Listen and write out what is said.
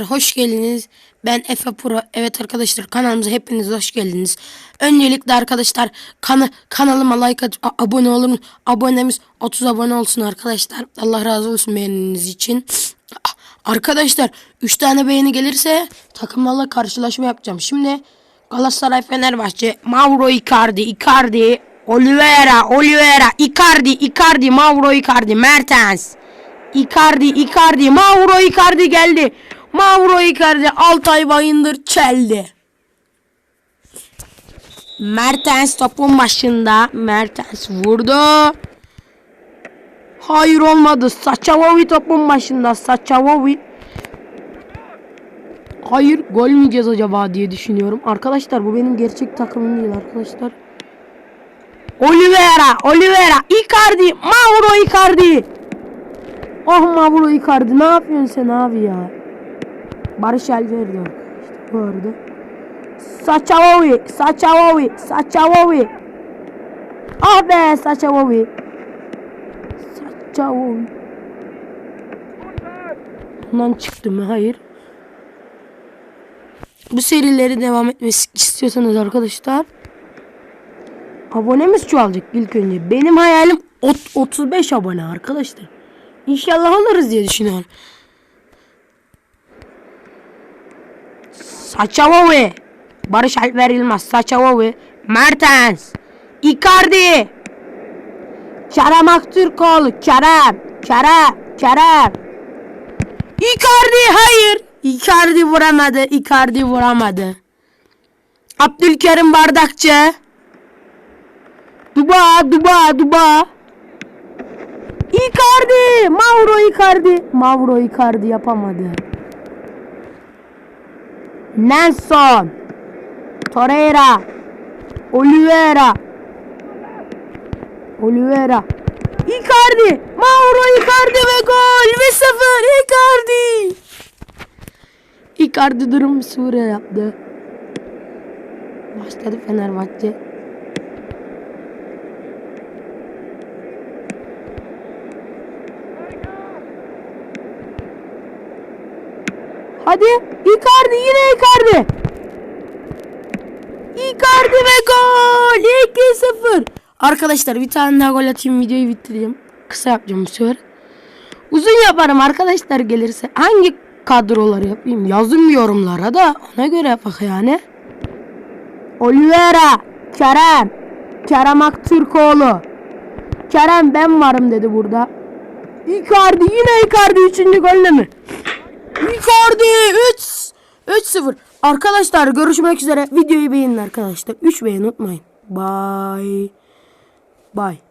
Hoş geldiniz. Ben Efe Pro. Evet arkadaşlar kanalımıza hepiniz hoş geldiniz. Öncelikle arkadaşlar kana kanalıma like at, abone olun. Abonemiz 30 abone olsun arkadaşlar. Allah razı olsun beğeniniz için. Arkadaşlar 3 tane beğeni gelirse takımlarla karşılaşma yapacağım. Şimdi Galatasaray Fenerbahçe Mauro Icardi Icardi Oliveira Oliveira Icardi Icardi Mauro Icardi Mertens Icardi, Icardi, Mauro Icardi geldi. Mauro Icardi Altay Bayındır çeldi. Mertens topun başında. Mertens vurdu. Hayır olmadı. Saçavovi topun başında. Saçavovi. Hayır gol mü yiyeceğiz acaba diye düşünüyorum. Arkadaşlar bu benim gerçek takımım değil arkadaşlar. Oliveira, Oliveira, Icardi, Mauro Icardi. Oh Mauro Icardi ne yapıyorsun sen abi ya? Barış Alper'di arkadaşlar bu arada. Saçavovi, Saçavovi, Saçavovi. Ah be Saçavovi. Saçavovi. Bundan çıktım hayır. Bu serileri devam etmesi istiyorsanız arkadaşlar abonemiz çoğalacak ilk önce. Benim hayalim ot- 35 abone arkadaşlar. İnşallah alırız diye düşünüyorum. Saçavovi. Barış Alper Yılmaz. Saçavovi. Mertens. Icardi. Kerem Aktürkoğlu. Kerem. Kerem. Kerem. Icardi. Hayır. Icardi vuramadı. Icardi vuramadı. Abdülkerim Bardakçı. Duba, Duba, Duba. Icardi! Mauro Icardi. Mauro Icardi yapamadı. Nelson. Torreira. Oliveira. Oliveira. Icardi. Mauro Icardi ve gol. Ve sıfır. Icardi. Icardi durum sure yaptı. Başladı Fenerbahçe. Hadi. Icardi yine Icardi. Icardi ve gol. 2-0. Arkadaşlar bir tane daha gol atayım videoyu bitireyim. Kısa yapacağım bu sefer. Uzun yaparım arkadaşlar gelirse. Hangi kadroları yapayım? Yazın yorumlara da ona göre yapak yani. Oliveira, Kerem, Kerem Aktürkoğlu. Kerem ben varım dedi burada. Icardi yine Icardi 3. golle mi? Icardi 3 3-0. Arkadaşlar görüşmek üzere. Videoyu beğenin arkadaşlar. 3 beğen unutmayın. Bye. Bye.